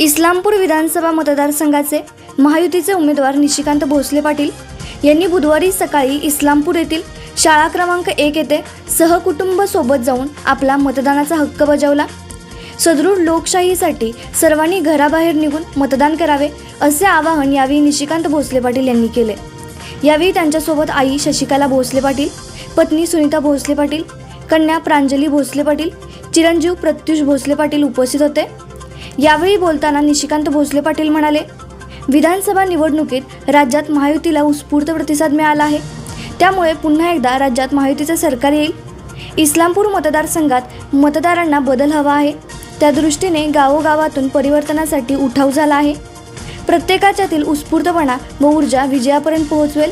इस्लामपूर विधानसभा मतदारसंघाचे महायुतीचे उमेदवार निशिकांत भोसले पाटील यांनी बुधवारी सकाळी इस्लामपूर येथील शाळा क्रमांक एक येथे सहकुटुंब सोबत जाऊन आपला मतदानाचा हक्क बजावला. सदृढ लोकशाहीसाठी सर्वांनी घराबाहेर निघून मतदान करावे असे आवाहन यावेळी निशिकांत भोसले पाटील यांनी केले. यावेळी त्यांच्यासोबत आई शशिकला भोसले पाटील पत्नी सुनीता भोसले पाटील कन्या प्रांजली भोसले पाटील चिरंजीव प्रत्युष भोसले पाटील उपस्थित होते. यावेळी बोलताना निशिकांत भोसले पाटील म्हणाले विधानसभा निवडणुकीत राज्यात महायुतीला उत्स्फूर्त प्रतिसाद मिळाला आहे. त्यामुळे पुन्हा एकदा राज्यात महायुतीचं सरकार येईल. इस्लामपूर मतदारसंघात मतदारांना बदल हवा आहे. त्या दृष्टीने गावोगावातून परिवर्तनासाठी उठाव झाला आहे. प्रत्येकाच्यातील उत्स्फूर्तपणा व ऊर्जा विजयापर्यंत पोहोचवेल.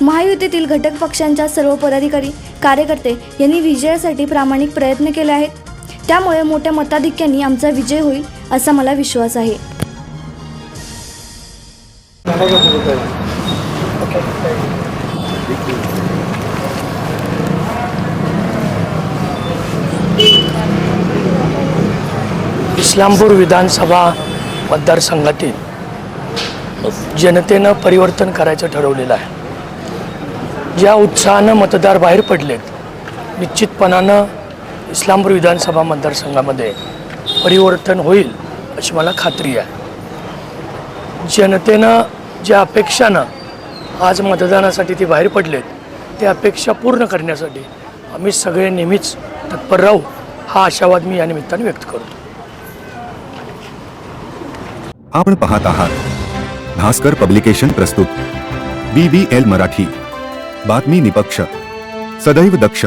महायुतीतील घटक पक्षांच्या सर्व पदाधिकारी कार्यकर्ते यांनी विजयासाठी प्रामाणिक प्रयत्न केले आहेत. त्यामुळे मोठ्या मताधिक्याने आमचा विजय होईल असा मला विश्वास आहे. इस्लामपूर विधानसभा मतदारसंघातील जनतेनं परिवर्तन करायचं ठरवलेलं आहे. ज्या उत्साहानं मतदार बाहेर पडलेत निश्चितपणानं इस्लामपूर विधानसभा मतदारसंघामध्ये परिवर्तन होईल अशी मला खात्री आहे. जनतेनं ज्या अपेक्षानं आज मतदानासाठी ते बाहेर पडलेत त्या अपेक्षा पूर्ण करण्यासाठी आम्ही सगळे नेहमीच तत्पर राहू हा आशावाद मी या निमित्ताने व्यक्त करतो. आपण पाहत आहात भास्कर पब्लिकेशन प्रस्तुत बी बी एल मराठी बातमी निपक्ष सदैव दक्ष.